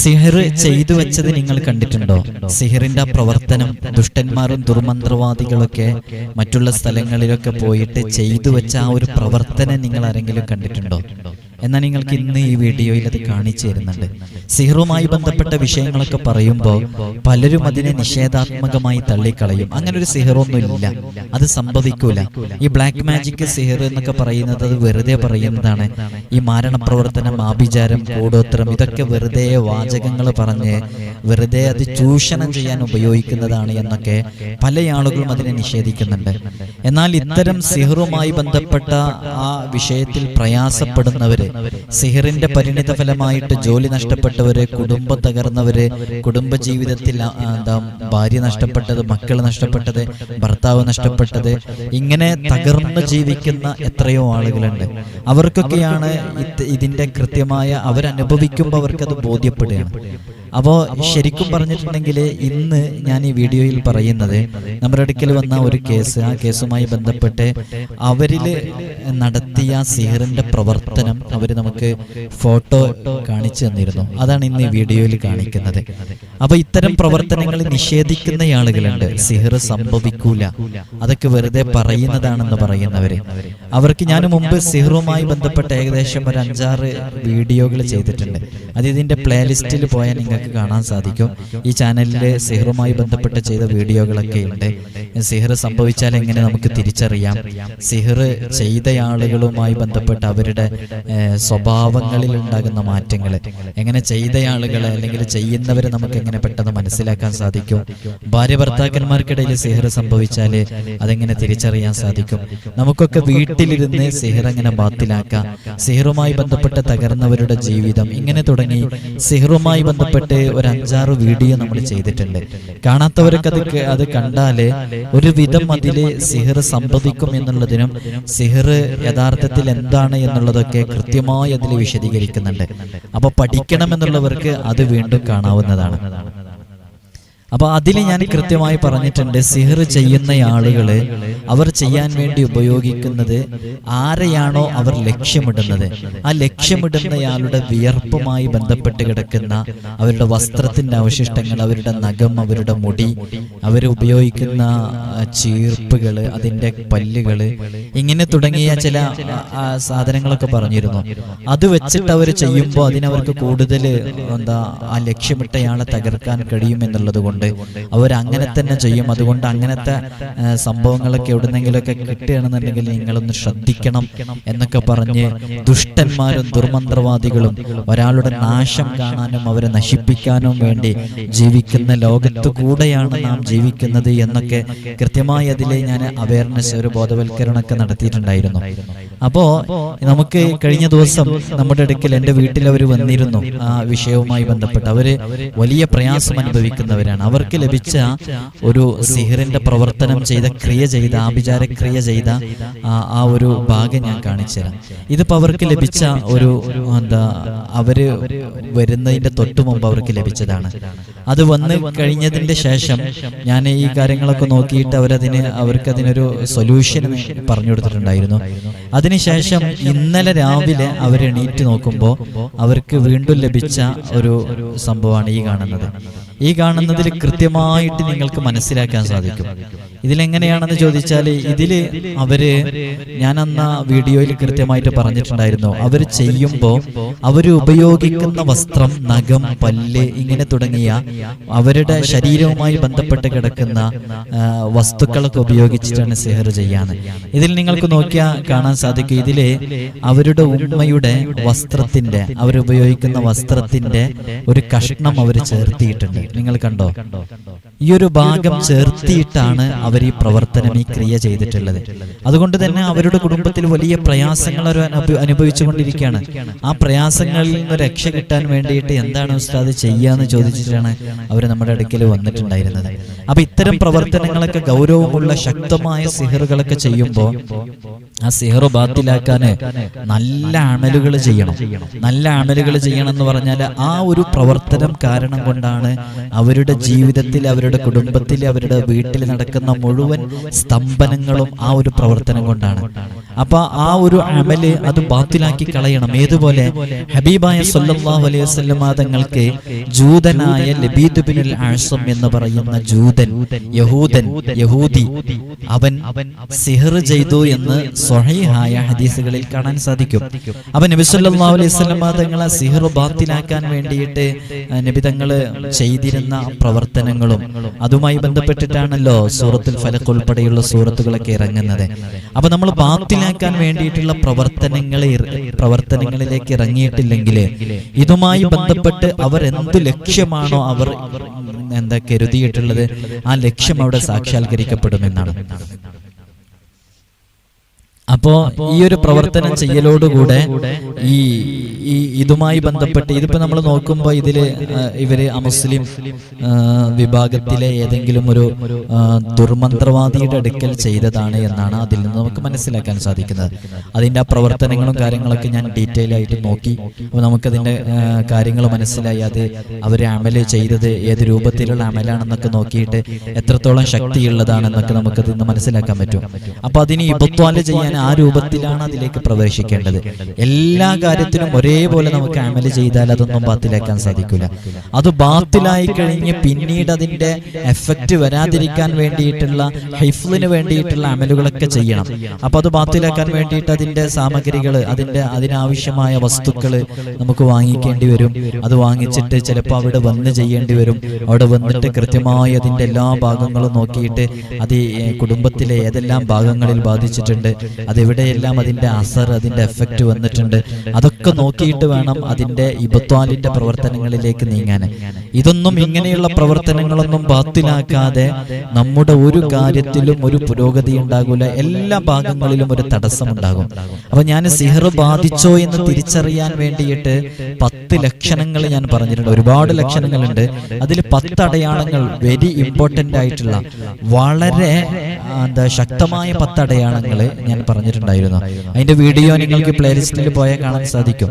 സിഹർ ചെയ്തു വെച്ചത് നിങ്ങൾ കണ്ടിട്ടുണ്ടോ? സിഹറിന്റെ പ്രവർത്തനം ദുഷ്ടന്മാരും ദുർമന്ത്രവാദികളൊക്കെ മറ്റുള്ള സ്ഥലങ്ങളിലൊക്കെ പോയിട്ട് ചെയ്തു വെച്ച ആ ഒരു പ്രവർത്തനം നിങ്ങൾ ആരെങ്കിലും കണ്ടിട്ടുണ്ടോ? എന്നാൽ നിങ്ങൾക്ക് ഇന്ന് ഈ വീഡിയോയിൽ അത് കാണിച്ചു തരുന്നുണ്ട്. സിഹറുമായി ബന്ധപ്പെട്ട വിഷയങ്ങളൊക്കെ പറയുമ്പോൾ പലരും അതിനെ നിഷേധാത്മകമായി തള്ളിക്കളയും. അങ്ങനെ ഒരു സിഹറൊന്നും ഇല്ല അത് സംഭവിക്കൂല. ഈ ബ്ലാക്ക് മാജിക് സിഹർ എന്നൊക്കെ പറയുന്നത് അത് വെറുതെ പറയുന്നതാണ്. ഈ മാരണ പ്രവർത്തനം ആഭിചാരം കൂടോത്രം ഇതൊക്കെ വെറുതെ വാചകങ്ങൾ പറഞ്ഞ് വെറുതെ അത് ചൂഷണം ചെയ്യാൻ ഉപയോഗിക്കുന്നതാണ് എന്നൊക്കെ പല ആളുകളും അതിനെ നിഷേധിക്കുന്നുണ്ട്. എന്നാൽ ഇത്തരം സിഹറുമായി ബന്ധപ്പെട്ട ആ വിഷയത്തിൽ പ്രയാസപ്പെടുന്നവര് സിഹറിന്റെ പരിണിത ഫലമായിട്ട് ജോലി നഷ്ടപ്പെട്ടവര് കുടുംബം തകർന്നവര് കുടുംബ ജീവിതത്തിൽ ആ, എന്താ ഭാര്യ നഷ്ടപ്പെട്ടത് മക്കൾ നഷ്ടപ്പെട്ടത് ഭർത്താവ് നഷ്ടപ്പെട്ടത് ഇങ്ങനെ തകർന്നു ജീവിക്കുന്ന എത്രയോ ആളുകളുണ്ട്. അവർക്കൊക്കെയാണ് ഇതിന്റെ കൃത്യമായ അവരനുഭവിക്കുമ്പോൾ അവർക്കത് ബോധ്യപ്പെടുകയാണ്. അപ്പോൾ ശരിക്കും പറഞ്ഞിട്ടുണ്ടെങ്കിൽ ഇന്ന് ഞാൻ ഈ വീഡിയോയിൽ പറയുന്നത് നമ്മുടെ അടുക്കൽ വന്ന ഒരു കേസ് ആ കേസുമായി ബന്ധപ്പെട്ട് അവരിൽ നടത്തിയ സിഹറിന്റെ പ്രവർത്തനം അവർ നമുക്ക് ഫോട്ടോ കാണിച്ചു തന്നിരുന്നു. അതാണ് ഇന്ന് ഈ വീഡിയോയിൽ കാണിക്കുന്നത്. അപ്പോൾ ഇത്തരം പ്രവർത്തനങ്ങൾ നിഷേധിക്കുന്ന ആളുകളുണ്ട്. സിഹർ സംഭവിക്കൂല. അതൊക്കെ വെറുതെ പറയുന്നതാണെന്ന് പറയുന്നവര്. അവർക്ക് ഞാൻ മുമ്പ് സിഹറുമായി ബന്ധപ്പെട്ട് ഏകദേശം ഒരു അഞ്ചാറ് വീഡിയോകൾ ചെയ്തിട്ടുണ്ട്. അത് ഇതിന്റെ പ്ലേലിസ്റ്റിൽ പോയാൽ നിങ്ങൾക്ക് കാണാൻ സാധിക്കും. ഈ ചാനലിൽ സിഹറുമായി ബന്ധപ്പെട്ട് ചെയ്ത വീഡിയോകളൊക്കെ ഉണ്ട്. സിഹർ സംഭവിച്ചാൽ എങ്ങനെ നമുക്ക് തിരിച്ചറിയാം? സിഹർ ചെയ്ത ആളുകളുമായി ബന്ധപ്പെട്ട് അവരുടെ സ്വഭാവങ്ങളിൽ ഉണ്ടാകുന്ന മാറ്റങ്ങൾ എങ്ങനെ ചെയ്ത ആളുകളെ അല്ലെങ്കിൽ ചെയ്യുന്നവരെ നമുക്ക് എങ്ങനെ പെട്ടെന്ന് മനസ്സിലാക്കാൻ സാധിക്കും? ഭാര്യ ഭർത്താക്കന്മാർക്കിടയിൽ സിഹർ സംഭവിച്ചാൽ അതെങ്ങനെ തിരിച്ചറിയാൻ സാധിക്കും? നമുക്കൊക്കെ വീട്ടിലിരുന്ന് സിഹർ എങ്ങനെ ബാത്തിലാക്കാം? സിഹറുമായി ബന്ധപ്പെട്ട് തകർന്നവരുടെ ജീവിതം ഇങ്ങനെ തുടങ്ങി. സിഹറുമായി ബന്ധപ്പെട്ട് ഒരു അഞ്ചാറ് വീഡിയോ നമ്മൾ ചെയ്തിട്ടുണ്ട്. കാണാത്തവരൊക്കെ അത് അത് കണ്ടാൽ ഒരു വിധം അതിൽ സിഹർ സംഭവിക്കും എന്നുള്ളതിനും സിഹർ യഥാർത്ഥത്തിൽ എന്താണ് എന്നുള്ളതൊക്കെ കൃത്യമായി അതിൽ വിശദീകരിക്കുന്നുണ്ട്. അപ്പൊ പഠിക്കണം എന്നുള്ളവർക്ക് അത് വീണ്ടും കാണാവുന്നതാണ്. അപ്പൊ അതിൽ ഞാൻ കൃത്യമായി പറഞ്ഞിട്ടുണ്ട് സിഹർ ചെയ്യുന്ന ആളുകൾ അവർ ചെയ്യാൻ വേണ്ടി ഉപയോഗിക്കുന്നത് ആരെയാണോ അവർ ലക്ഷ്യമിടുന്നത്. ആ ലക്ഷ്യമിടുന്നയാളുടെ വിയർപ്പുമായി ബന്ധപ്പെട്ട് കിടക്കുന്ന അവരുടെ വസ്ത്രത്തിന്റെ അവശിഷ്ടങ്ങൾ അവരുടെ നഖം അവരുടെ മുടി അവർ ഉപയോഗിക്കുന്ന ആ, ചീർപ്പുകൾ അതിന്റെ പല്ലുകൾ ഇങ്ങനെ തുടങ്ങിയ ചില സാധനങ്ങളൊക്കെ പറഞ്ഞിരുന്നു. അത് വെച്ചിട്ട് അവർ ചെയ്യുമ്പോൾ അതിനവർക്ക് കൂടുതൽ എന്താ ആ ലക്ഷ്യമിട്ടയാളെ തകർക്കാൻ കഴിയുമെന്നുള്ളത് കൊണ്ട് അവർ അങ്ങനെ തന്നെ ചെയ്യും. അതുകൊണ്ട് അങ്ങനത്തെ സംഭവങ്ങളൊക്കെ എവിടുന്നെങ്കിലൊക്കെ കിട്ടുകയാണെന്നുണ്ടെങ്കിൽ നിങ്ങളൊന്ന് ശ്രദ്ധിക്കണം എന്നൊക്കെ പറഞ്ഞ് ദുഷ്ടന്മാരും ദുർമന്ത്രവാദികളും ഒരാളുടെ നാശം കാണാനും അവരെ നശിപ്പിക്കാനും വേണ്ടി ജീവിക്കുന്ന ലോകത്തു കൂടെയാണ് നാം ജീവിക്കുന്നത് എന്നൊക്കെ കൃത്യമായി അതിൽ ഞാൻ അവയർനെസ് ഒരു ബോധവൽക്കരണമൊക്കെ നടത്തിയിട്ടുണ്ടായിരുന്നു. അപ്പോ നമുക്ക് കഴിഞ്ഞ ദിവസം നമ്മുടെ അടുക്കൽ എന്റെ വീട്ടിൽ അവർ വന്നിരുന്നു ആ വിഷയവുമായി ബന്ധപ്പെട്ട്. അവർ വലിയ പ്രയാസം അനുഭവിക്കുന്നവരാണ്. അവർക്ക് ലഭിച്ച ഒരു സിഹിറിന്റെ പ്രവർത്തനം ചെയ്ത ക്രിയ ചെയ്ത ആഭിചാര ക്രിയ ചെയ്ത ആ ഒരു ഭാഗം ഞാൻ കാണിച്ചു തരാം. അവർക്ക് ലഭിച്ച ഒരു എന്താ അവർ വരുന്നതിന്റെ തൊട്ടു മുമ്പ് അവർക്ക് ലഭിച്ചതാണ്. അത് വന്ന് കഴിഞ്ഞതിന്റെ ശേഷം ഞാൻ ഈ കാര്യങ്ങളൊക്കെ നോക്കിയിട്ട് അവരതിന് അവർക്ക് അതിനൊരു സൊല്യൂഷൻ പറഞ്ഞു കൊടുത്തിട്ടുണ്ടായിരുന്നു. അതിനുശേഷം ഇന്നലെ രാവിലെ അവർ എണീറ്റ് നോക്കുമ്പോൾ അവർക്ക് വീണ്ടും ലഭിച്ച ഒരു സംഭവമാണ് ഈ കാണുന്നത്. ഈ കാണുന്നതിൽ കൃത്യമായിട്ട് നിങ്ങൾക്ക് മനസ്സിലാക്കാൻ സാധിക്കും. ഇതിലെങ്ങനെയാണെന്ന് ചോദിച്ചാൽ ഇതിൽ അവർ ഞാൻ അന്ന് വീഡിയോയിൽ കൃത്യമായിട്ട് പറഞ്ഞിട്ടുണ്ടായിരുന്നു. അവർ ചെയ്യുമ്പോൾ അവർ ഉപയോഗിക്കുന്ന വസ്ത്രം നഖം പല്ല് ഇങ്ങനെ തുടങ്ങിയ അവരുടെ ശരീരവുമായി ബന്ധപ്പെട്ട് കിടക്കുന്ന വസ്തുക്കളൊക്കെ ഉപയോഗിച്ചിട്ടാണ് സെഹർ ചെയ്യാന്ന് ഇതിൽ നിങ്ങൾക്ക് നോക്കിയാൽ കാണാൻ സാധിക്കും. ഇതിൽ അവരുടെ ഉമ്മയുടെ വസ്ത്രത്തിന്റെ അവരുപയോഗിക്കുന്ന വസ്ത്രത്തിന്റെ ഒരു കഷ്ണം അവർ ചേർത്തിയിട്ടുണ്ട്. നിങ്ങൾ കണ്ടോ? ഈ ഒരു ഭാഗം ചേർത്തിയിട്ടാണ് അവർ ഈ പ്രവർത്തനം ഈ ക്രിയ ചെയ്തിട്ടുള്ളത്. അതുകൊണ്ട് തന്നെ അവരുടെ കുടുംബത്തിൽ വലിയ പ്രയാസങ്ങൾ അവർ അനുഭ- അനുഭവിച്ചുകൊണ്ടിരിക്കുകയാണ്. ആ പ്രയാസങ്ങളിൽ നിന്ന് രക്ഷ കിട്ടാൻ വേണ്ടിയിട്ട് എന്താണ് ഉസ്താദ് ചെയ്യാന്ന് ചോദിച്ചിട്ടാണ് അവർ നമ്മുടെ അടുക്കൽ വന്നിട്ടുണ്ടായിരുന്നത്. അപ്പൊ ഇത്തരം പ്രവർത്തനങ്ങളൊക്കെ ഗൗരവമുള്ള ശക്തമായ സിഹറുകളൊക്കെ ചെയ്യുമ്പോൾ ആ സിഹർ ബാത്തിലാക്കാന് നല്ല അമലുകൾ ചെയ്യണം. നല്ല അമലുകൾ ചെയ്യണം എന്ന് പറഞ്ഞാൽ ആ ഒരു പ്രവർത്തനം കാരണം കൊണ്ടാണ് അവരുടെ ജീവിതത്തിൽ അവരുടെ കുടുംബത്തിൽ അവരുടെ വീട്ടിൽ നടക്കുന്ന മുഴുവൻ സ്തംഭനങ്ങളും ആ ഒരു പ്രവർത്തനം കൊണ്ടാണ്. അപ്പൊ ആ ഒരു അമൽ അത് ബാത്തിലാക്കി കളയണം. ഏതുപോലെ? ഹബീബായ സല്ലല്ലാഹു അലൈഹി തങ്ങൾക്ക് ജൂതനായ ലബീദുബിനുൽ ആസം എന്ന് പറയുന്ന ജൂതൻ യഹൂദൻ യഹൂദി അവൻ സിഹർ ചെയ്തു എന്ന് സ്വഹീഹായ ഹദീസുകളിൽ കാണാൻ സാധിക്കും. അപ്പൊ നബി സല്ലല്ലാഹു അലൈഹി തങ്ങളെ സിഹർ ബാത്തിലാക്കാൻ വേണ്ടിയിട്ട് നബി ചെയ്തിരുന്ന പ്രവർത്തനങ്ങളും അതുമായി ബന്ധപ്പെട്ടിട്ടാണല്ലോ സൂറത്തുൽ ഫലക്ക് ഉൾപ്പെടെയുള്ള സൂറത്തുകളൊക്കെ ഇറങ്ങുന്നത്. അപ്പൊ നമ്മൾ ബാത്തിലാക്കാൻ വേണ്ടിയിട്ടുള്ള പ്രവർത്തനങ്ങളെ പ്രവർത്തനങ്ങളിലേക്ക് ഇറങ്ങിയിട്ടില്ലെങ്കിൽ ഇതുമായി ബന്ധപ്പെട്ട് അവർ എന്ത് ലക്ഷ്യമാണോ അവർ എന്താ കരുതിയിട്ടുള്ളത് ആ ലക്ഷ്യം അവിടെ സാക്ഷാത്കരിക്കപ്പെടുമെന്നാണ്. അപ്പോ ഈ ഒരു പ്രവർത്തനം ചെയ്യലോടുകൂടെ ഈ ഈ ഇതുമായി ബന്ധപ്പെട്ട് ഇതിപ്പോ നമ്മൾ നോക്കുമ്പോൾ ഇതിൽ ഇവർ അമുസ്ലിം വിഭാഗത്തിലെ ഏതെങ്കിലും ഒരു ദുർമന്ത്രവാദിയുടെ അടുക്കൽ ചെയ്തതാണ് എന്നാണ് അതിൽ നിന്ന് നമുക്ക് മനസ്സിലാക്കാൻ സാധിക്കുന്നത്. അതിന്റെ ആ പ്രവർത്തനങ്ങളും കാര്യങ്ങളൊക്കെ ഞാൻ ഡീറ്റെയിൽ ആയിട്ട് നോക്കി. അപ്പൊ നമുക്കതിന്റെ കാര്യങ്ങൾ മനസ്സിലായി. അത് അവർ അമൽ ചെയ്തത് ഏത് രൂപത്തിലുള്ള അമലാണെന്നൊക്കെ നോക്കിയിട്ട് എത്രത്തോളം ശക്തിയുള്ളതാണെന്നൊക്കെ നമുക്ക് ഇന്ന് മനസ്സിലാക്കാൻ പറ്റും. അപ്പൊ അതിന് ഇബത്വാൽ ചെയ്യാൻ ആ രൂപത്തിലാണ് അതിലേക്ക് പ്രവേശിക്കേണ്ടത്. എല്ലാ കാര്യത്തിലും ഒരേപോലെ നമുക്ക് അമൽ ചെയ്താൽ അതൊന്നും ബാത്തിലാക്കാൻ സാധിക്കില്ല. അത് ബാത്തിലായി കഴിഞ്ഞ് പിന്നീട് അതിന്റെ എഫക്റ്റ് വരാതിരിക്കാൻ വേണ്ടിയിട്ടുള്ള ഹൈഫിന് വേണ്ടിയിട്ടുള്ള അമലുകളൊക്കെ ചെയ്യണം. അപ്പൊ അത് ബാത്തിലാക്കാൻ വേണ്ടിയിട്ട് അതിന്റെ സാമഗ്രികൾ അതിന്റെ അതിനാവശ്യമായ വസ്തുക്കൾ നമുക്ക് വാങ്ങിക്കേണ്ടി വരും. അത് വാങ്ങിച്ചിട്ട് ചിലപ്പോൾ അവിടെ വന്ന് ചെയ്യേണ്ടി വരും. അവിടെ വന്നിട്ട് കൃത്യമായി അതിന്റെ എല്ലാ ഭാഗങ്ങളും നോക്കിയിട്ട് അത് കുടുംബത്തിലെ ഏതെല്ലാം ഭാഗങ്ങളിൽ ബാധിച്ചിട്ടുണ്ട് അതെവിടെയെല്ലാം അതിന്റെ അസർ അതിന്റെ എഫക്റ്റ് വന്നിട്ടുണ്ട് അതൊക്കെ നോക്കിയിട്ട് വേണം അതിന്റെ ഇബത്വാലിന്റെ പ്രവർത്തനങ്ങളിലേക്ക് നീങ്ങാൻ. ഇതൊന്നും ഇങ്ങനെയുള്ള പ്രവർത്തനങ്ങളൊന്നും ബാത്തിലാക്കാതെ നമ്മുടെ ഒരു കാര്യത്തിലും ഒരു പുരോഗതി ഉണ്ടാകില്ല എല്ലാ ഭാഗങ്ങളിലും ഒരു തടസ്സം ഉണ്ടാകും. അപ്പൊ ഞാൻ സിഹർ ബാധിച്ചോ എന്ന് തിരിച്ചറിയാൻ വേണ്ടിയിട്ട് പത്ത് ലക്ഷണങ്ങൾ ഞാൻ പറഞ്ഞിട്ടുണ്ട്. ഒരുപാട് ലക്ഷണങ്ങളുണ്ട്. അതിൽ പത്ത് അടയാളങ്ങൾ വെരി ഇമ്പോർട്ടന്റ് ആയിട്ടുള്ള വളരെ എന്താ ശക്തമായ പത്ത് അടയാളങ്ങൾ ഞാൻ പറഞ്ഞിട്ടുണ്ടായിരുന്നു. അതിന്റെ വീഡിയോ നിങ്ങൾക്ക് പ്ലേലിസ്റ്റിൽ പോയാൽ കാണാൻ സാധിക്കും.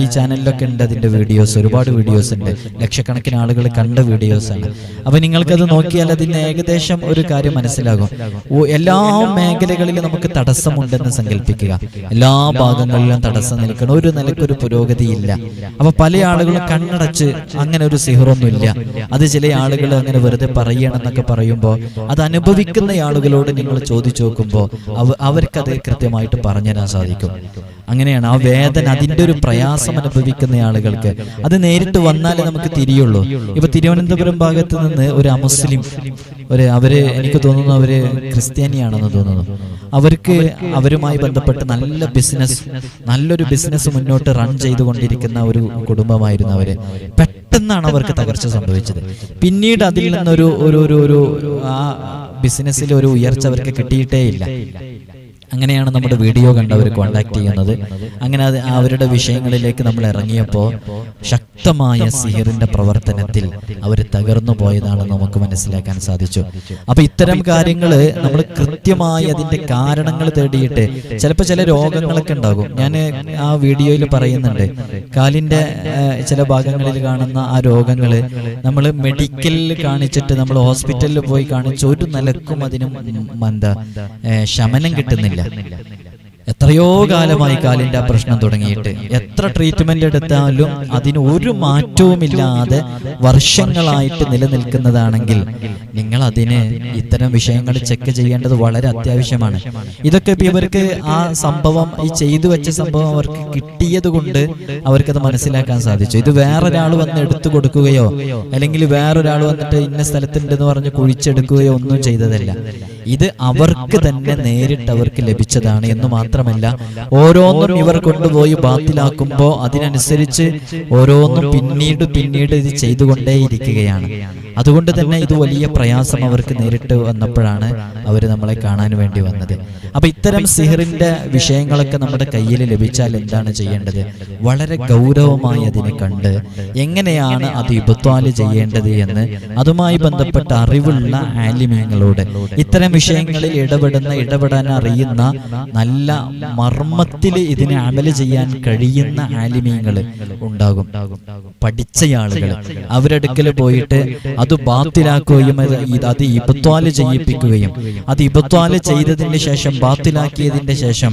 ഈ ചാനലിലൊക്കെ ഉണ്ട് അതിന്റെ വീഡിയോസ് ഒരുപാട് വീഡിയോസ് ഉണ്ട്. ലക്ഷക്കണക്കിന് ആളുകൾ കണ്ട വീഡിയോസ് ആണ്. അപ്പൊ നിങ്ങൾക്കത് നോക്കിയാൽ അതിന് ഏകദേശം ഒരു കാര്യം മനസ്സിലാകും. എല്ലാ മേഖലകളിലും നമുക്ക് തടസ്സമുണ്ടെന്ന് സങ്കല്പിക്കുക. എല്ലാ ഭാഗങ്ങളിലും തടസ്സം നിൽക്കണം ഒരു നിലക്കൊരു പുരോഗതി ഇല്ല. അപ്പൊ പല ആളുകളും കണ്ണടച്ച് അങ്ങനെ ഒരു സിഹറൊന്നുമില്ല. അത് ചില ആളുകൾ അങ്ങനെ വെറുതെ പറയണം എന്നൊക്കെ പറയുമ്പോൾ അത് അനുഭവിക്കുന്ന ആളുകളോട് നിങ്ങൾ ചോദിച്ചു നോക്കുമ്പോൾ അവർക്കത് കൃത്യമായിട്ട് പറഞ്ഞു പറഞ്ഞുതരാൻ സാധിക്കും. അങ്ങനെയാണ് ആ വേദന അതിന്റെ ഒരു പ്രയാസം അനുഭവിക്കുന്ന ആളുകൾക്ക്. അത് നേരിട്ട് വന്നാലേ നമുക്ക് തിരിയുള്ളൂ. ഇപ്പൊ തിരുവനന്തപുരം ഭാഗത്ത് നിന്ന് ഒരു അമുസ്ലിം ഒരു അവർ എനിക്ക് തോന്നുന്നു അവർ ക്രിസ്ത്യാനിയാണെന്ന് തോന്നുന്നു. അവർക്ക് അവരുമായി ബന്ധപ്പെട്ട് നല്ല ബിസിനസ് നല്ലൊരു ബിസിനസ് മുന്നോട്ട് റൺ ചെയ്തുകൊണ്ടിരിക്കുന്ന ഒരു കുടുംബമായിരുന്നു അവർ. പെട്ടെന്നാണ് അവർക്ക് തകർച്ച സംഭവിച്ചത്. പിന്നീട് അതിൽ നിന്നൊരു ഒരു ഒരു ആ ബിസിനസ്സിൽ ഒരു ഉയർച്ച അവർക്ക് കിട്ടിയിട്ടേ ഇല്ല അങ്ങനെയാണ് നമ്മുടെ വീഡിയോ കണ്ടവർ കോണ്ടാക്ട് ചെയ്യുന്നത്. അങ്ങനെ അത് അവരുടെ വിഷയങ്ങളിലേക്ക് നമ്മൾ ഇറങ്ങിയപ്പോൾ ശക്തമായ സിഹിറിന്റെ പ്രവർത്തനത്തിൽ അവർ തകർന്നു പോയതാണ് നമുക്ക് മനസ്സിലാക്കാൻ സാധിച്ചു. അപ്പൊ ഇത്തരം കാര്യങ്ങൾ നമ്മൾ കൃത്യമായി അതിന്റെ കാരണങ്ങൾ തേടിയിട്ട് ചിലപ്പോൾ ചില രോഗങ്ങളൊക്കെ ഉണ്ടാകും. ഞാൻ ആ വീഡിയോയിൽ പറയുന്നുണ്ട്. കാലിന്റെ ചില ഭാഗങ്ങളിൽ കാണുന്ന ആ രോഗങ്ങൾ നമ്മൾ മെഡിക്കലിൽ കാണിച്ചിട്ട് നമ്മൾ ഹോസ്പിറ്റലിൽ പോയി കാണിച്ചു ഒരു നിലക്കും അതിനും എന്താ ശമനം കിട്ടുന്നില്ല. എത്രയോ കാലമായി കാലിന്റെ ആ പ്രശ്നം തുടങ്ങിയിട്ട് എത്ര ട്രീറ്റ്മെന്റ് എടുത്താലും അതിന് ഒരു മാറ്റവുമില്ലാതെ വർഷങ്ങളായിട്ട് നിലനിൽക്കുന്നതാണെങ്കിൽ നിങ്ങൾ അതിന് ഇത്തരം വിഷയങ്ങൾ ചെക്ക് ചെയ്യേണ്ടത് വളരെ അത്യാവശ്യമാണ്. ഇതൊക്കെ ഇവർക്ക് ആ സംഭവം ഈ ചെയ്തു വെച്ച സംഭവം അവർക്ക് കിട്ടിയത് കൊണ്ട് അവർക്കത് മനസ്സിലാക്കാൻ സാധിച്ചു. ഇത് വേറൊരാൾ വന്ന് എടുത്തു കൊടുക്കുകയോ അല്ലെങ്കിൽ വേറൊരാൾ വന്നിട്ട് ഇന്ന സ്ഥലത്തുണ്ടെന്ന് പറഞ്ഞ് കുഴിച്ചെടുക്കുകയോ ഒന്നും ചെയ്തതല്ല. ഇത് അവർക്ക് തന്നെ നേരിട്ട് അവർക്ക് ലഭിച്ചതാണ് എന്ന് മാത്രമല്ല ഓരോന്നും ഇവർ കൊണ്ടുപോയി ബാത്തിലാക്കുമ്പോൾ അതിനനുസരിച്ച് ഓരോന്നും പിന്നീട് പിന്നീട് ഇത് ചെയ്തുകൊണ്ടേയിരിക്കുകയാണ് അതുകൊണ്ട് തന്നെ ഇത് വലിയ പ്രയാസം അവർക്ക് നേരിട്ട് വന്നപ്പോഴാണ് അവർ നമ്മളെ കാണാൻ വേണ്ടി വന്നത്. അപ്പൊ ഇത്തരം സിഹറിന്റെ വിഷയങ്ങളൊക്കെ നമ്മുടെ കയ്യിൽ ലഭിച്ചാൽ എന്താണ് ചെയ്യേണ്ടത്? വളരെ ഗൗരവമായി അതിനെ കണ്ട് എങ്ങനെയാണ് അത് ഇബത്വാൽ ചെയ്യേണ്ടത് എന്ന് അതുമായി ബന്ധപ്പെട്ട അറിവുള്ള ആലിമ്യങ്ങളോട് വിഷയങ്ങളിൽ ഇടപെടുന്ന ഇടപെടാൻ അറിയുന്ന നല്ല മർമ്മത്തിൽ ഇതിനെ അമൽ ചെയ്യാൻ കഴിയുന്ന ആലിമീങ്ങൾ ഉണ്ടാകും പഠിച്ച ആളുകൾ. അവരടുക്കൽ പോയിട്ട് അത് ബാത്തിലാക്കുകയും അത് ഇപത്വാൽ ചെയ്യിപ്പിക്കുകയും അത് ഇബത്വാൽ ചെയ്തതിന് ശേഷം ബാത്തിലാക്കിയതിന്റെ ശേഷം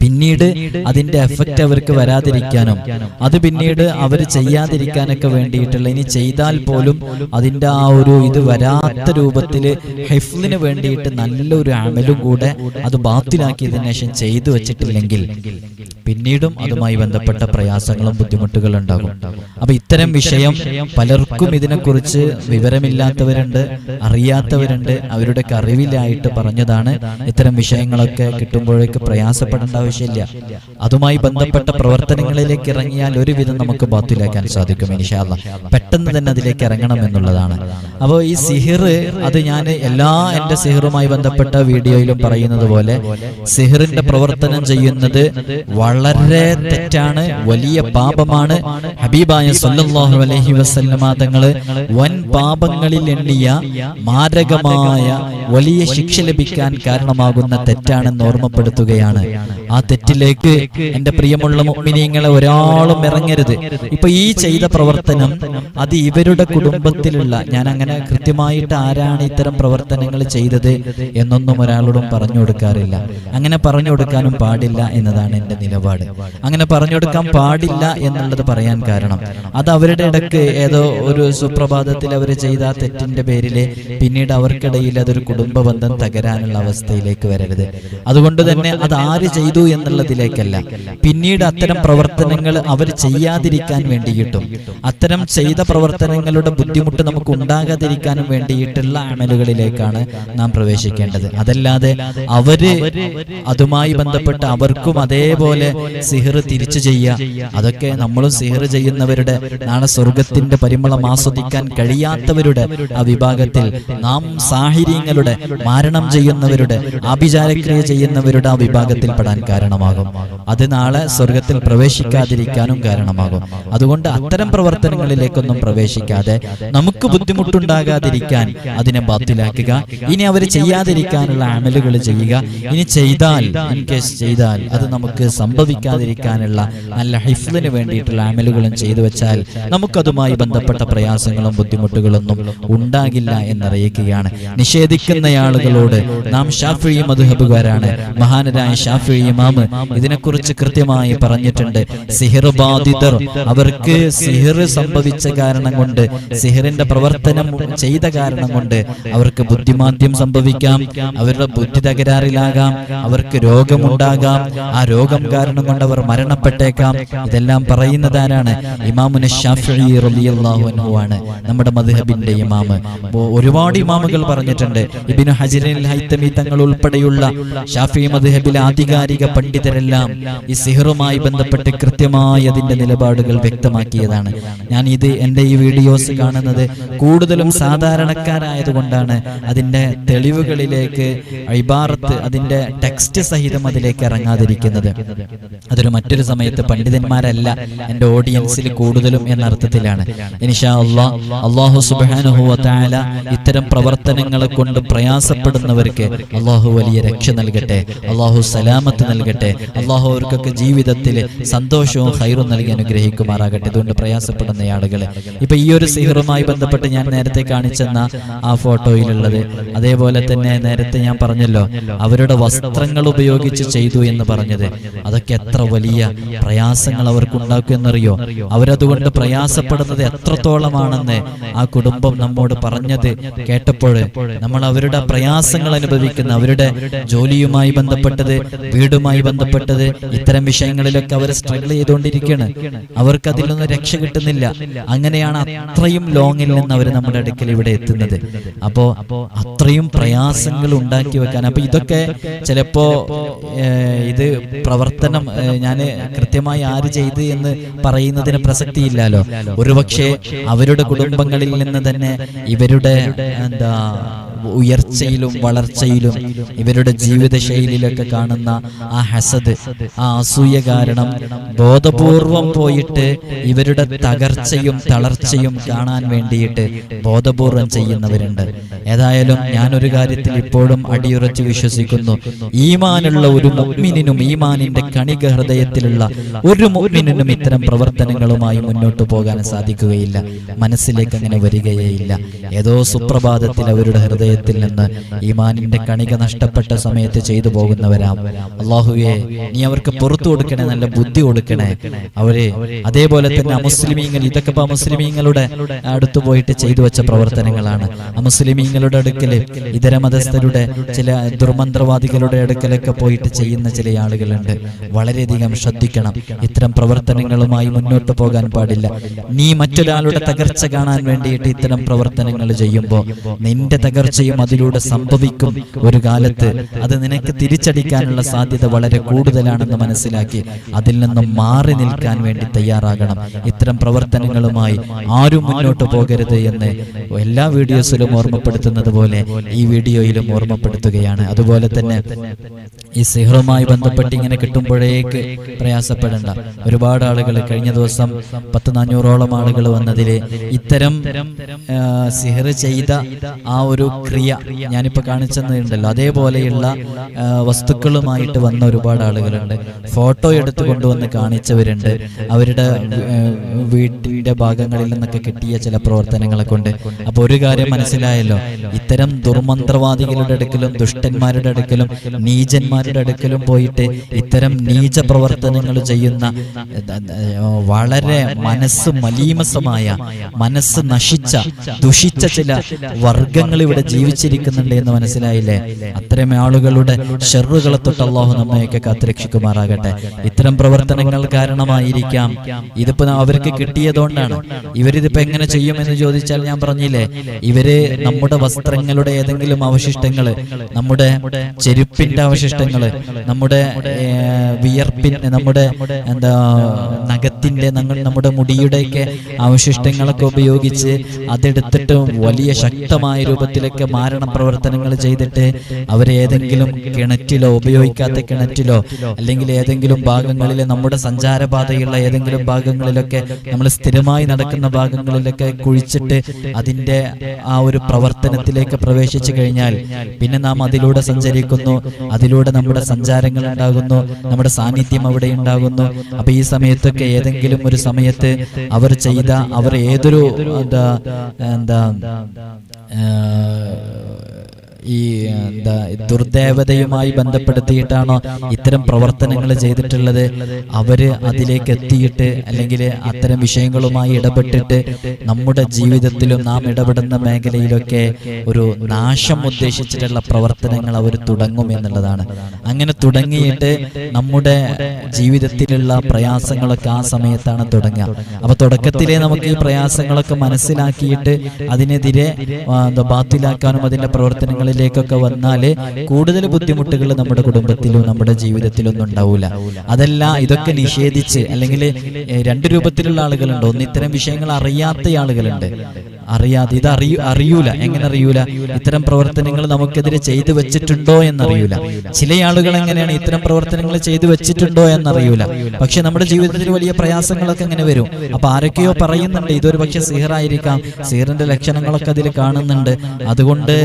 പിന്നീട് അതിന്റെ എഫക്റ്റ് അവർക്ക് വരാതിരിക്കാനും അത് പിന്നീട് അവർ ചെയ്യാതിരിക്കാനൊക്കെ വേണ്ടിയിട്ടുള്ള ഇനി ചെയ്താൽ പോലും അതിന്റെ ആ ഒരു ഇത് വരാത്ത രൂപത്തിൽ ഹെഫ്ലിന് വേണ്ടിയിട്ട് നല്ലൊരു അമലും കൂടെ അത് ബാത്തിലാക്കിയതിനു ശേഷം ചെയ്തു വെച്ചിട്ടില്ലെങ്കിൽ പിന്നീടും അതുമായി ബന്ധപ്പെട്ട പ്രയാസങ്ങളും ബുദ്ധിമുട്ടുകളും ഉണ്ടാകും അപ്പൊ ഇത്തരം വിഷയം പലർക്കും ഇതിനെക്കുറിച്ച് വിവരമില്ലാത്തവരുണ്ട് അറിയാത്തവരുണ്ട് അവരുടെ അറിവിലായിട്ട് പറഞ്ഞതാണ്. ഇത്തരം വിഷയങ്ങളൊക്കെ കിട്ടുമ്പോഴേക്ക് പ്രയാസപ്പെടേണ്ട ആവശ്യമില്ല. അതുമായി ബന്ധപ്പെട്ട പ്രവർത്തനങ്ങളിലേക്ക് ഇറങ്ങിയാൽ ഒരുവിധം നമുക്ക് ബാത്തിലാക്കാൻ സാധിക്കും ഇനിഷാല്ല പെട്ടെന്ന് തന്നെ അതിലേക്ക് ഇറങ്ങണം എന്നുള്ളതാണ്. അപ്പോൾ ഈ സിഹിർ അത് ഞാൻ എല്ലാ എന്റെ സിഹിറുമായി ബന്ധപ്പെട്ട വീഡിയോയിലും പറയുന്നത് പോലെ സിഹിറിന്റെ പ്രവർത്തനം ചെയ്യുന്നത് വളരെ തെറ്റാണ് വലിയ പാപമാണ്. ഹബീബായ സല്ലാഹു അലഹി വസല്ലമ തങ്ങൾ വൻ പാപങ്ങളിൽ എണ്ണിയ മാരകമായ വലിയ ശിക്ഷ ലഭിക്കാൻ കാരണമാകുന്ന തെറ്റാണെന്ന് ഓർമ്മപ്പെടുത്തുകയാണ്. ആ തെറ്റിലേക്ക് എന്റെ പ്രിയമുള്ള മുഅ്മിനീങ്ങളെ ഒരാളും ഇറങ്ങരുത്. ഇപ്പൊ ഈ ചെയ്ത പ്രവർത്തനം അത് ഇവരുടെ കുടുംബത്തിലുള്ള ഞാൻ അങ്ങനെ കൃത്യമായിട്ട് ആരാണ് ഇത്തരം പ്രവർത്തനങ്ങൾ ചെയ്തത് എന്നൊന്നും ഒരാളോടും പറഞ്ഞു കൊടുക്കാറില്ല. അങ്ങനെ പറഞ്ഞു കൊടുക്കാനും പാടില്ല എന്നതാണ് എന്റെ നിലപാട്. അങ്ങനെ പറഞ്ഞു കൊടുക്കാൻ പാടില്ല എന്നുള്ളത് പറയാൻ കാരണം. അത് അവരുടെ ഇടയ്ക്ക് ഏതോ ഒരു സുപ്രഭാതത്തിൽ അവർ ചെയ്ത തെറ്റിന്റെ പേരിൽ പിന്നീട് അവർക്കിടയിൽ അതൊരു കുടുംബ ബന്ധം തകരാനുള്ള അവസ്ഥയിലേക്ക് വരരുത്. അതുകൊണ്ട് തന്നെ അത് ആര് ചെയ്തു എന്നുള്ളതിലേക്കല്ല. പിന്നീട് അത്തരം പ്രവർത്തനങ്ങൾ അവർ ചെയ്യാതിരിക്കാൻ വേണ്ടിയിട്ടും അത്തരം ചെയ്ത പ്രവർത്തനങ്ങളുടെ ബുദ്ധിമുട്ട് നമുക്ക് ഉണ്ടാകാതിരിക്കാനും വേണ്ടിയിട്ടുള്ള അമലുകളിലേക്കാണ് നാം പ്രവേശിക്കേണ്ടത്. അതല്ലാതെ അവർ അതുമായി ബന്ധപ്പെട്ട് അവർക്കും അതേപോലെ സിഹിർ തിരിച്ചു ചെയ്യുക അതൊക്കെ നമ്മളും സിഹിർ ചെയ്യുന്നവരുടെ നാളെ സ്വർഗത്തിന്റെ പരിമളം ആസ്വദിക്കാൻ കഴിയാത്തവരുടെ ആ വിഭാഗത്തിൽ നാം സാഹിര്യങ്ങളുടെ മാരണം ചെയ്യുന്നവരുടെ ആഭിചാരക്രിയ ചെയ്യുന്നവരുടെ ആ വിഭാഗത്തിൽ പെടാൻ കാരണമാകും. അത് നാളെ സ്വർഗത്തിൽ പ്രവേശിക്കാതിരിക്കാനും കാരണമാകും. അതുകൊണ്ട് അത്തരം പ്രവർത്തനങ്ങളിലേക്കൊന്നും പ്രവേശിക്കാതെ നമുക്ക് ബുദ്ധിമുട്ടുണ്ടാകാതിരിക്കാൻ അതിനെ ബാത്തിലാക്കുക. ഇനി അവർ ചെയ്യാതിരിക്കാനുള്ള അമലുകൾ ചെയ്യുക. ഇനി ചെയ്താൽ ഇൻ കേസ് ചെയ്താൽ അത് നമുക്ക് സംഭവിക്കാതിരിക്കാനുള്ള നല്ല ഹിഫ്ലിന് വേണ്ടിയിട്ടുള്ള അമലുകളും ചെയ്തു വെച്ചാൽ നമുക്കതുമായി ബന്ധപ്പെട്ട പ്രയാസങ്ങളും ബുദ്ധിമുട്ടുകളൊന്നും ഉണ്ടാകില്ല എന്നറിയിക്കുകയാണ്. നിഷേധിക്കുന്ന ആളുകളോട് നാം ഷാഫി മധുഹബുകാരാണ്. മഹാനരായ ഷാഫി ഇമാമ് ഇതിനെക്കുറിച്ച് കൃത്യമായി പറഞ്ഞിട്ടുണ്ട്. സിഹിർ ബാധിതർ അവർക്ക് സിഹിർ സംഭവിച്ച കാരണം കൊണ്ട് സിഹിറിന്റെ പ്രവർത്തനം ചെയ്ത കാരണം കൊണ്ട് അവർക്ക് ബുദ്ധിമാന്ദ്യം സംഭവിക്കാം അവരുടെ ബുദ്ധി തകരാറിലാകാം അവർക്ക് രോഗമുണ്ടാകാം. ആ രോഗം കാരണം കൊണ്ട് അവർ മരണപ്പെട്ടേക്കാം. ഇതെല്ലാം ഇമാമുന ഷാഫി റളിയല്ലാഹു അൻഹു ആണ്. നമ്മുടെ മദ്ഹബിന്റെ ഇമാമ്. ഒരുപാട് ഇമാമുകൾ പറഞ്ഞിട്ടുണ്ട്. ഇബ്നു ഹജിറിൽ ഹൈത്തമി തങ്ങൾ ഉൾപ്പെടെയുള്ള ഷാഫി മദ്ഹബിലെ ആധികാരിക പണ്ഡിതരെല്ലാം ഈ സിഹറുമായി ബന്ധപ്പെട്ട് കൃത്യമായി അതിന്റെ നിലപാടുകൾ വ്യക്തമാക്കിയതാണ്. ഞാൻ ഇത് എന്റെ ഈ വീഡിയോസ് കാണുന്നത് കൂടുതലും സാധാരണക്കാരായതുകൊണ്ടാണ്. അതിന്റെ തെളിവുകളിലേക്ക് ഇബാറത്ത് അതിന്റെ ടെക്സ്റ്റ് സഹിതം അതിലേക്ക് ഇറങ്ങാതിരിക്കുന്നത്. അതൊരു മറ്റൊരു സമയത്ത് പണ്ഡിതന്മാരല്ല എന്റെ ഓഡിയൻസിൽ കൂടുതലും എന്ന അർത്ഥത്തിലാണ്. അള്ളാഹ് തആല ഇത്തരം പ്രവർത്തനങ്ങളെ കൊണ്ട് പ്രയാസപ്പെടുന്നവർക്ക് അള്ളാഹു വലിയ രക്ഷ നൽകട്ടെ അള്ളാഹു സലാമത്ത് നൽകട്ടെ അള്ളാഹു അവർക്കൊക്കെ ജീവിതത്തിൽ സന്തോഷവും ഹൈറും നൽകി അനുഗ്രഹിക്കുമാറാകട്ടെ. ഇതുകൊണ്ട് പ്രയാസപ്പെടുന്ന ആളുകളെ ഇപ്പൊ ഈ ഒരു സിഹറുമായി ബന്ധപ്പെട്ട് ഞാൻ നേരത്തെ കാണിച്ചെന്ന ആ ഫോട്ടോയിലുള്ളത് അതേപോലെ തന്നെ നേരത്തെ ഞാൻ പറഞ്ഞല്ലോ അവരുടെ വസ്ത്രങ്ങൾ ഉപയോഗിച്ച് ചെയ്തു എന്ന് പറഞ്ഞത്. അതൊക്കെ എത്ര വലിയ പ്രയാസങ്ങൾ അവർക്കുണ്ടാക്കും എന്നറിയോ അവരതുകൊണ്ട് പ്രയാസപ്പെടുന്നത് എത്രത്തോളമാണെന്ന് ആ കുടുംബം നമ്മോട് പറഞ്ഞത് കേട്ടപ്പോൾ നമ്മൾ അവരുടെ പ്രയാസങ്ങൾ അനുഭവിക്കുന്ന അവരുടെ ജോലിയുമായി ബന്ധപ്പെട്ടത് വീടുമായി ബന്ധപ്പെട്ടത് ഇത്തരം വിഷയങ്ങളിലൊക്കെ അവർ സ്ട്രഗിൾ ചെയ്തുകൊണ്ടിരിക്കുകയാണ്. അവർക്ക് അതിൽ നിന്ന് രക്ഷ കിട്ടുന്നില്ല. അങ്ങനെയാണ് അത്രയും ലോങ്ങിൽ നിന്ന് അവർ നമ്മുടെ അടുക്കൽ ഇവിടെ എത്തുന്നത്. അപ്പോ അത്രയും പ്രയാസങ്ങൾ ഉണ്ടാക്കി വെക്കാൻ. അപ്പൊ ഇതൊക്കെ ചിലപ്പോ ഇത് പ്രവർത്തനം ഞാൻ കൃത്യമായി ആര് ചെയ്ത് എന്ന് പറയുന്നതിന് പ്രസക്തിയില്ലല്ലോ. ഒരുപക്ഷെ അവരുടെ കുടുംബങ്ങളിൽ നിന്ന് തന്നെ ഇവരുടെ എന്താ ഉയർച്ചയിലും വളർച്ചയിലും ഇവരുടെ ജീവിത ശൈലിയിലൊക്കെ കാണുന്ന ആ ഹസദ് ആ അസൂയ കാരണം ബോധപൂർവം പോയിട്ട് ഇവരുടെ തകർച്ചയും തളർച്ചയും കാണാൻ വേണ്ടിയിട്ട് ബോധപൂർവം ചെയ്യുന്നവരുണ്ട്. ഏതായാലും ഞാനൊരു കാര്യത്തിൽ ഇപ്പോഴും അടിയുറച്ച് വിശ്വസിക്കുന്നു. ഈമാനുള്ള ഒരു മുഗ്മിനും ഈമാനിന്റെ കണിക ഹൃദയത്തിലുള്ള ഒരു മുഗ്മിനും ഇത്തരം പ്രവർത്തനങ്ങളുമായി മുന്നോട്ട് പോകാൻ സാധിക്കുകയില്ല. മനസ്സിലേക്ക് അങ്ങനെ വരികയേയില്ല. ഏതോ സുപ്രഭാതത്തിൽ അവരുടെ ഹൃദയത്തിൽ നിന്ന് ഈമാനിന്റെ കണിക നഷ്ടപ്പെട്ട സമയത്ത് ചെയ്തു പോകുന്നവരാം. അള്ളാഹുവെ നീ അവർക്ക് പുറത്തു കൊടുക്കണേ നല്ല ബുദ്ധി കൊടുക്കണേ. അവരെ അതേപോലെ തന്നെ അമുസ്ലിമീങ്ങൾ ഇതൊക്കെ ഇപ്പൊ അമുസ്ലിമീങ്ങളുടെ അടുത്ത് പോയിട്ട് ചെയ്തു വെച്ച പ്രവർത്തനങ്ങളാണ്. അമുസ്ലിമീങ്ങളുടെ അടുക്കൽ ഇതര മതസ്ഥരുടെ ചില ദുർമന്ത്രവാദികളുടെ അടുക്കലൊക്കെ പോയിട്ട് ചെയ്യുന്ന ചില ആളുകളുണ്ട്. വളരെയധികം ശ്രദ്ധിക്കണം. ഇത്തരം പ്രവർത്തനങ്ങളുമായി മുന്നോട്ട് പോകാൻ പാടില്ല. നീ മറ്റൊരാളുടെ തകർച്ച കാണാൻ വേണ്ടിയിട്ട് ഇത്തരം പ്രവർത്തനങ്ങൾ ചെയ്യുമ്പോൾ നിന്റെ തകർച്ചയും അതിലൂടെ സംഭവിക്കും ഒരു കാലത്ത്. അത് നിനക്ക് തിരിച്ചടിക്കാനുള്ള സാധ്യത വളരെ കൂടുതലാണെന്ന് മനസ്സിലാക്കി അതിൽ നിന്നും മാറി നിൽക്കാൻ വേണ്ടി തയ്യാറാകണം. ഇത്തരം പ്രവർത്തനങ്ങളുമായി ആരും മുന്നോട്ട് പോകരുത് എന്ന് എല്ലാ വീഡിയോസിലും ഓർമ്മപ്പെടുത്തുന്നത് പോലെ ഈ വീഡിയോയിലും ഓർമ്മപ്പെടുത്തുകയാണ്. അതുപോലെ തന്നെ ഈ സിഹറുമായി ബന്ധപ്പെട്ട് ഇങ്ങനെ കിട്ടുമ്പോഴേക്ക് പ്രയാസപ്പെടേണ്ട. ഒരുപാട് ആളുകൾ കഴിഞ്ഞ ദിവസം പത്ത് നാനൂറോളം ആളുകൾ വന്നതിൽ ഇത്തരം സിഹർ ചെയ്ത ആ ഒരു ക്രിയ ഞാനിപ്പോ കാണിച്ചെന്നുണ്ടല്ലോ. അതേപോലെയുള്ള വസ്തുക്കളുമായിട്ട് വന്ന ഒരുപാട് ആളുകളുണ്ട്. ഫോട്ടോ എടുത്തു കൊണ്ടുവന്ന് കാണിച്ചവരുണ്ട്. അവരുടെ വീട്ടിന്റെ ഭാഗങ്ങളിൽ നിന്നൊക്കെ കിട്ടിയ ചില പ്രവർത്തനങ്ങളെ കൊണ്ട്. അപ്പോൾ ഒരു കാര്യം മനസ്സിലായല്ലോ. ഇത്തരം ദുർമന്ത്രവാദികളുടെ അടുക്കലും ദുഷ്ടന്മാരുടെ അടുക്കലും നീചന്മാരുടെ അടുക്കലും പോയിട്ട് ഇത്തരം നീച പ്രവർത്തനങ്ങൾ ചെയ്യുന്ന വളരെ മനസ്സ് മലീമസമായ മനസ്സ് നശിച്ച ദുഷിച്ച ചില വർഗങ്ങൾ ഇവിടെ ജീവിച്ചിരിക്കുന്നുണ്ട് എന്ന് മനസ്സിലായില്ലേ? അത്തരം ആളുകളുടെ ഷെറുകളെ തൊട്ട് അള്ളാഹു നമ്മയൊക്കെ കാത്തുരക്ഷിക്കുമാറാകട്ടെ. ഇത്തരം പ്രവർത്തനങ്ങൾ കാരണമായിരിക്കാം. ഇതിപ്പോ അവർക്ക് കിട്ടിയതുകൊണ്ടാണ്. ഇവരിതിപ്പോ എങ്ങനെ ചെയ്യുമെന്ന് ചോദിച്ചാൽ ഞാൻ പറഞ്ഞില്ലേ? ഇവർ നമ്മുടെ വസ്ത്രങ്ങളുടെ ഏതെങ്കിലും അവശിഷ്ടങ്ങൾ നമ്മുടെ ചെരുപ്പിന്റെ അവശിഷ്ടങ്ങൾ നമ്മുടെ ഏർ, വിയർപ്പിന്റെ നമ്മുടെ എന്താ നഖത്തിന്റെ ഞങ്ങൾ നമ്മുടെ മുടിയുടെയൊക്കെ അവശിഷ്ടങ്ങളൊക്കെ ഉപയോഗിച്ച് അതെടുത്തിട്ട് വലിയ ശക്തമായ രൂപത്തിലൊക്കെ മാരണ പ്രവർത്തനങ്ങൾ ചെയ്തിട്ട് അവരേതെങ്കിലും കിണറ്റിലോ ഉപയോഗിക്കാത്ത കിണറ്റിലോ അല്ലെങ്കിൽ ഏതെങ്കിലും ഭാഗങ്ങളിൽ നമ്മുടെ സഞ്ചാരപാതയുള്ള ഏതെങ്കിലും ഭാഗങ്ങളിലൊക്കെ നമ്മൾ സ്ഥിരമായി നടക്കുന്ന ഭാഗങ്ങളിലൊക്കെ കുഴിച്ചിട്ട് അതിന്റെ ആ ഒരു പ്രവർത്തനത്തിലേക്ക് പ്രവേശിച്ചു കഴിഞ്ഞാൽ പിന്നെ നാം അതിലൂടെ സഞ്ചരിക്കുന്നു അതിലൂടെ നമ്മുടെ സഞ്ചാരങ്ങൾ ഉണ്ടാകുന്നു നമ്മുടെ സാന്നിധ്യം അവിടെ ഉണ്ടാകുന്നു. അപ്പൊ ഈ സമയത്തൊക്കെ ഏതെങ്കിലും ഒരു സമയത്ത് അവർ ചെയ്ത അവർ ഏതൊരു എന്താ എന്താ ഈ എന്താ ദുർദേവതയുമായി ബന്ധപ്പെടുത്തിയിട്ടാണോ ഇത്തരം പ്രവർത്തനങ്ങൾ ചെയ്തിട്ടുള്ളത്? അവർ അതിലേക്ക് എത്തിയിട്ട് അല്ലെങ്കിൽ അത്തരം വിഷയങ്ങളുമായി ഇടപെട്ടിട്ട് നമ്മുടെ ജീവിതത്തിലും നാം ഇടപെടുന്ന മേഖലയിലൊക്കെ ഒരു നാശം ഉദ്ദേശിച്ചിട്ടുള്ള പ്രവർത്തനങ്ങൾ അവർ തുടങ്ങും എന്നുള്ളതാണ്. അങ്ങനെ തുടങ്ങിയിട്ട് നമ്മുടെ ജീവിതത്തിലുള്ള പ്രയാസങ്ങളൊക്കെ ആ സമയത്താണ് തുടങ്ങുക. അപ്പൊ തുടക്കത്തിലെ നമുക്ക് ഈ പ്രയാസങ്ങളൊക്കെ മനസ്സിലാക്കിയിട്ട് അതിനെതിരെ ബാത്തിലാക്കാനും അതിന്റെ പ്രവർത്തനങ്ങളിലേക്കൊക്കെ വന്നാൽ കൂടുതൽ ബുദ്ധിമുട്ടുകൾ നമ്മുടെ കുടുംബത്തിലും നമ്മുടെ ജീവിതത്തിലും ഒന്നും ഉണ്ടാവില്ല അതല്ല ഇതൊക്കെ നിഷേധിച്ച് അല്ലെങ്കിൽ രണ്ട് രൂപത്തിലുള്ള ആളുകളുണ്ട്. ഒന്ന് ഇത്തരം വിഷയങ്ങൾ അറിയാത്ത ആളുകളുണ്ട്. അറിയാതെ ഇത് അറിയൂ അറിയൂല. എങ്ങനെ അറിയൂല? ഇത്തരം പ്രവർത്തനങ്ങൾ നമുക്കെതിരെ ചെയ്തു വെച്ചിട്ടുണ്ടോ എന്നറിയൂല. ചില ആളുകൾ എങ്ങനെയാണ് ഇത്തരം പ്രവർത്തനങ്ങൾ ചെയ്തു വെച്ചിട്ടുണ്ടോ എന്നറിയൂല. പക്ഷെ നമ്മുടെ ജീവിതത്തിൽ വലിയ പ്രയാസങ്ങളൊക്കെ അങ്ങനെ വരും? അപ്പൊ ആരൊക്കെയോ പറയുന്നുണ്ട് ഇതൊരു പക്ഷെ സിഹറായിരിക്കാം സിഹറിന്റെ ലക്ഷണങ്ങളൊക്കെ അതിൽ കാണുന്നുണ്ട്. അതുകൊണ്ട്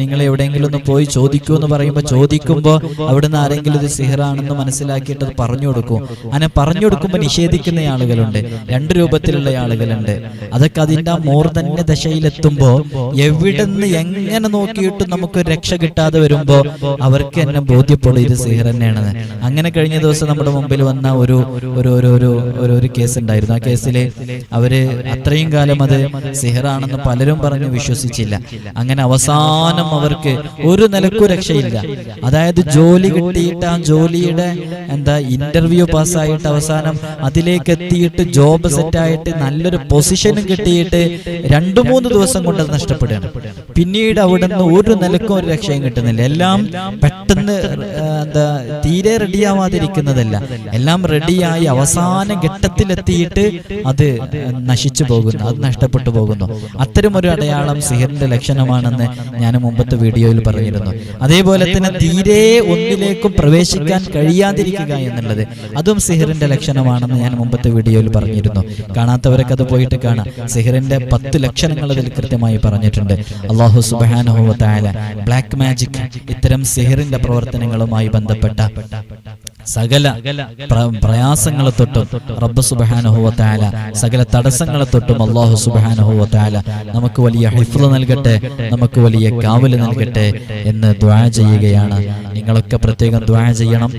നിങ്ങൾ എവിടെയെങ്കിലും ഒന്ന് പോയി ചോദിക്കൂ എന്ന് പറയുമ്പോൾ ചോദിക്കുമ്പോൾ അവിടുന്ന് ആരെങ്കിലും ഇത് സിഹറാണെന്ന് മനസ്സിലാക്കിയിട്ട് അത് പറഞ്ഞു കൊടുക്കും. അങ്ങനെ പറഞ്ഞു കൊടുക്കുമ്പോൾ നിഷേധിക്കുന്ന ആളുകളുണ്ട്. രണ്ട് രൂപത്തിലുള്ള ആളുകളുണ്ട്. അതൊക്കെ അതിന്റെ ആ മൂർധന്യ ദശയിലെത്തുമ്പോ എവിടെന്ന് എങ്ങനെ നോക്കിയിട്ടും നമുക്ക് രക്ഷ കിട്ടാതെ വരുമ്പോ അവർക്ക് എന്നെ ബോധ്യപ്പെടും ഇത് സിഹർ തന്നെയാണ് അങ്ങനെ കഴിഞ്ഞ ദിവസം നമ്മുടെ മുമ്പിൽ വന്ന ഒരു ഒരു ഒരു ഒരു കേസ് ഉണ്ടായിരുന്നു. ആ കേസിൽ അവർ അത്രയും കാലം അത് സിഹറാണെന്ന് പലരും പറഞ്ഞ് വിശ്വസിച്ചില്ല. അങ്ങനെ അവസാനം അവർക്ക് ഒരു നിലക്കും രക്ഷയില്ല. അതായത് ജോലി കിട്ടിയിട്ട് ആ ജോലിയുടെ എന്താ ഇന്റർവ്യൂ പാസ്സായിട്ട് അവസാനം അതിലേക്ക് എത്തിയിട്ട് ജോബ് സെറ്റായിട്ട് നല്ലൊരു പൊസിഷനും കിട്ടിയിട്ട് രണ്ടു മൂന്ന് ദിവസം കൊണ്ട് അത് നഷ്ടപ്പെടുകയാണ്. പിന്നീട് അവിടെ നിന്ന് ഒരു നിലക്കും ഒരു രക്ഷയും കിട്ടുന്നില്ല. എല്ലാം പെട്ടെന്ന് എന്താ തീരെ റെഡിയാവാതിരിക്കുന്നതല്ല. എല്ലാം റെഡിയായി അവസാന ഘട്ടത്തിലെത്തിയിട്ട് അത് നശിച്ചു പോകുന്നു അത് നഷ്ടപ്പെട്ടു പോകുന്നു. അത്തരമൊരു അടയാളം സിഹറിന്റെ ലക്ഷണമാണെന്ന് ഞാൻ മുമ്പത്തെ വീഡിയോയിൽ പറഞ്ഞിരുന്നു. അതേപോലെ തന്നെ തീരെ ഒന്നിലേക്കും പ്രവേശിക്കാൻ കഴിയാതിരിക്കുക എന്നുള്ളത് അതും സിഹറിന്റെ ലക്ഷണമാണെന്ന് ഞാൻ മുമ്പത്തെ വീഡിയോയിൽ പറഞ്ഞിരുന്നു. കാണാത്തവരൊക്കെ അത് പോയിട്ട് കാണാം. സിഹറിന്റെ പത്ത് ലക്ഷണങ്ങൾ അതിൽ കൃത്യമായി പറഞ്ഞിട്ടുണ്ട്. അള്ളാഹു സുബാനുഭവത്തായ ബ്ലാക്ക് മാജിക് ഇത്തരം സെഹറിന്റെ പ്രവർത്തനങ്ങളുമായി ബന്ധപ്പെട്ട സകല പ്ര- പ്രയാസങ്ങളെ തൊട്ടും റബ്ബ് സുബാനുഭവത്തായ സകല തടസ്സങ്ങളെ തൊട്ടും അള്ളാഹു സുബാനുഭവത്തായ നമുക്ക് വലിയ ഹിഫ്ല നൽകട്ടെ നമുക്ക് വലിയ കാവൽ നൽകട്ടെ എന്ന് ദ്വാ ചെയ്യുകയാണ്. നിങ്ങളൊക്കെ പ്രത്യേകം ദ്വാ ചെയ്യണം.